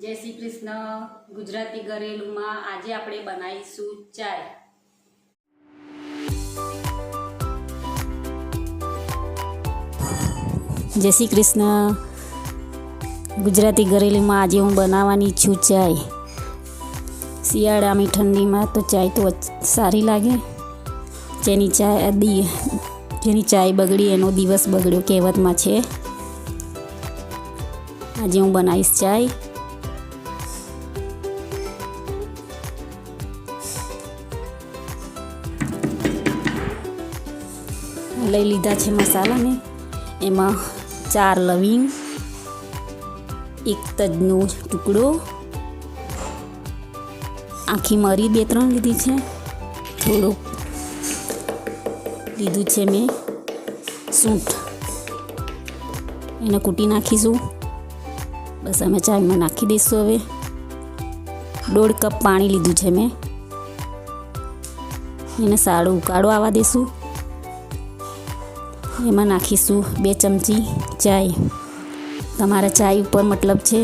જય શ્રી કૃષ્ણ. ગુજરાતી ઘરેલુમાં આજે આપણે બનાવીશું ચાય. જય શ્રી કૃષ્ણ. ગુજરાતી ઘરેલીમાં આજે હું બનાવવાની છું ચાય. શિયાળાની ઠંડીમાં તો ચાય તો સારી લાગે. જેની ચાય દી જેની ચાય બગડી એનો દિવસ બગડ્યો કહેવતમાં છે. આજે હું બનાવીશ ચાય. લઈ લીધા છે મસાલાને. એમાં ચાર લવિંગ, એક તજનો ટુકડો, આખી મરી બે ત્રણ લીધી છે. થોડુંક લીધું છે મેં સૂંઠ. એને કૂટી નાખીશું. બસ અમે ચાયમાં નાખી દઈશું હવે. દોઢ કપ પાણી લીધું છે મેં. એને સારું ઉકાળો આવવા દઈશું. એમાં નાખીશું બે ચમચી ચાય. તમારા ચાય ઉપર મતલબ છે,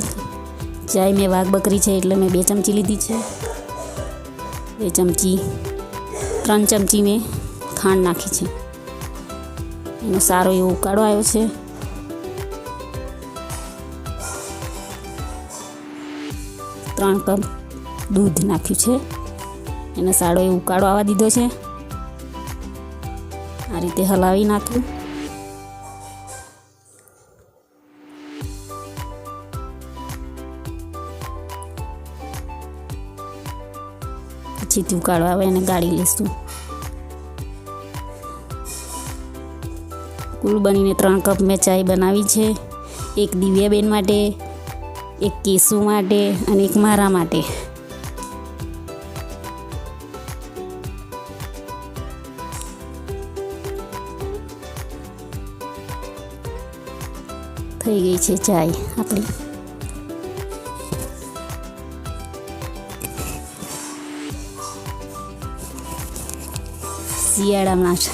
ચાય મેં વાઘ બકરી છે એટલે મેં બે ચમચી લીધી છે. બે ચમચી, ત્રણ ચમચી મેં ખાંડ નાખી છે. એનો સારો એવો ઉકાળો આવ્યો છે. ત્રણ કપ દૂધ નાખ્યું છે. એને સારો એવો ઉકાળો આવવા દીધો છે. આ રીતે હલાવી નાખ્યું પછીથી ઉકાળો આવે એને ગાળી લઈશું કુલ બનીને ત્રણ કપ મેં ચાય બનાવી છે. એક દિવ્યાબેન માટે, એક કેસુ માટે અને એક મારા માટે. થઈ ગઈ છે ચાય આપણી. Sierra Más.